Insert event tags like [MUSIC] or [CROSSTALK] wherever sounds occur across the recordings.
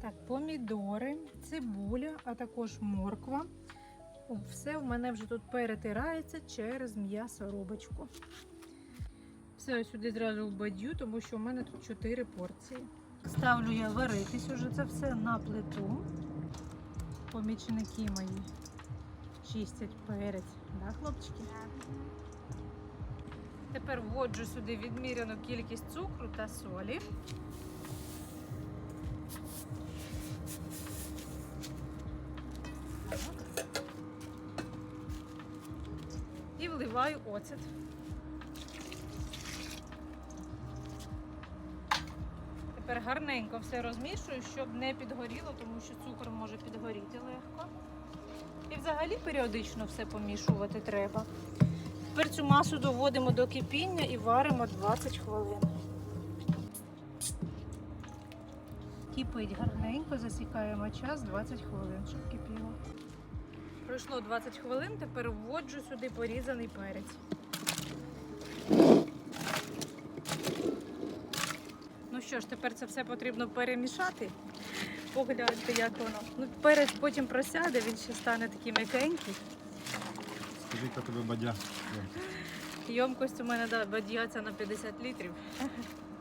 Так, помідори, цибуля, а також морква. Все в мене вже тут перетирається через м'ясорубочку. Все сюди зразу вбадю, тому що у мене тут 4 порції. Ставлю я варитись уже це все на плиту. Помічники мої чистять перець, да, хлопчики? Тепер вводжу сюди відміряну кількість цукру та солі. І вливаю оцет. Тепер гарненько все розмішую, щоб не підгоріло, тому що цукор може підгоріти легко. І взагалі періодично все помішувати треба. Тепер цю масу доводимо до кипіння і варимо 20 хвилин. Кипить гарненько, засікаємо час 20 хвилин, щоб кипіло. Пройшло 20 хвилин, тепер вводжу сюди порізаний перець. Ну що ж, тепер це все потрібно перемішати. Погляньте, як воно. Ну, перець потім просяде, він ще стане такий м'якенький. Скажи, яка тебе бадя. Йомкость у мене да, бадьяться на 50 літрів.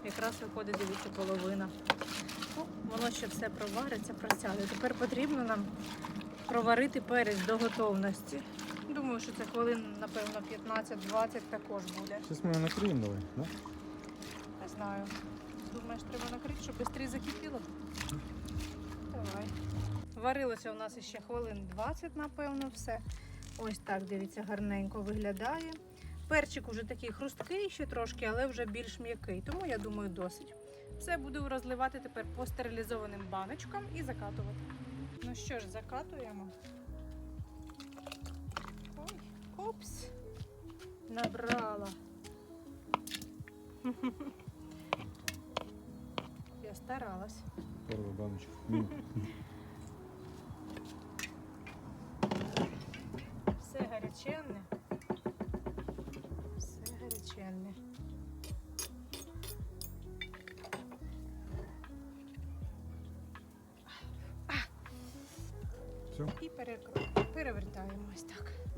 Якраз виходить, дивіться, половина. Воно ще все провариться, просяде. Тепер потрібно нам проварити перець до готовності. Думаю, що це хвилин, напевно, 15-20 також буде. Зараз ми накриємо давай, да? Не знаю. Думаєш, треба накрити, щоб швидше закипіло? Давай. Варилося у нас ще хвилин 20, напевно, все. Ось так, дивіться, гарненько виглядає. Перчик уже такий хрусткий ще трошки, але вже більш м'який, тому я думаю, досить. Все буду розливати тепер по стерилізованим баночкам і закатувати. Ну що ж, закатуємо. Ой, опс. Набрала. [LAUGHS] Я старалась. Перша баночка. [LAUGHS] Все гаряченне. Все. І перевертаємо ось так.